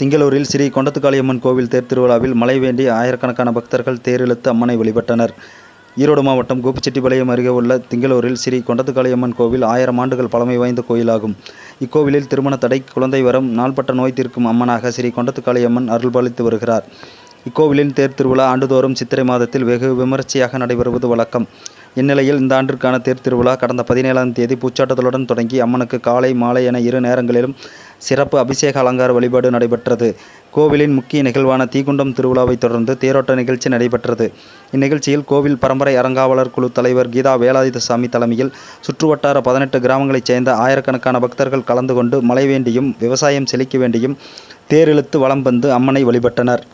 திங்களூரில் ஸ்ரீ கொண்டத்துக்காளியம்மன் கோவில் தேர் திருவிழாவில் மழை வேண்டி ஆயிரக்கணக்கான பக்தர்கள் தேரிழுத்து அம்மனை வழிபட்டனர். ஈரோடு மாவட்டம் கோபிச்செட்டிப்பாளையம் அருகே உள்ள திங்களூரில் ஸ்ரீ கொண்டத்துக்காளியம்மன் கோவில் ஆயிரம் ஆண்டுகள் பழமை வாய்ந்த கோயிலாகும். இக்கோவிலில் திருமண தடை குழந்தை வரம் நாள்பட்ட நோய் தீர்க்கும் அம்மனாக ஸ்ரீ கொண்டத்துக்காளியம்மன் அருள்பாலித்து வருகிறார். இக்கோவிலின் தேர் திருவிழா ஆண்டுதோறும் சித்திரை மாதத்தில் வெகு விமர்சையாக நடைபெறுவது வழக்கம். இந்நிலையில் இந்த ஆண்டிற்கான தேர் திருவிழா கடந்த பதினேழாம் தேதி பூச்சாட்டத்துடன் தொடங்கி அம்மனுக்கு காலை மாலை என இரு நேரங்களிலும் சிறப்பு அபிஷேக அலங்கார வழிபாடு நடைபெற்றது. கோவிலின் முக்கிய நிகழ்வான தீக்குண்டம் திருவிழாவை தொடர்ந்து தேரோட்ட நிகழ்ச்சி நடைபெற்றது. இந்நிகழ்ச்சியில் கோவில் பரம்பரை அறங்காவலர் குழு தலைவர் கீதா வேலாயுதசாமி தலைமையில் சுற்றுவட்டார பதினெட்டு கிராமங்களைச் சேர்ந்த ஆயிரக்கணக்கான பக்தர்கள் கலந்து கொண்டு மழை வேண்டியும் விவசாயம் செழிக்க வேண்டியும் தேரிழுத்து வலம் வந்து அம்மனை வழிபட்டனர்.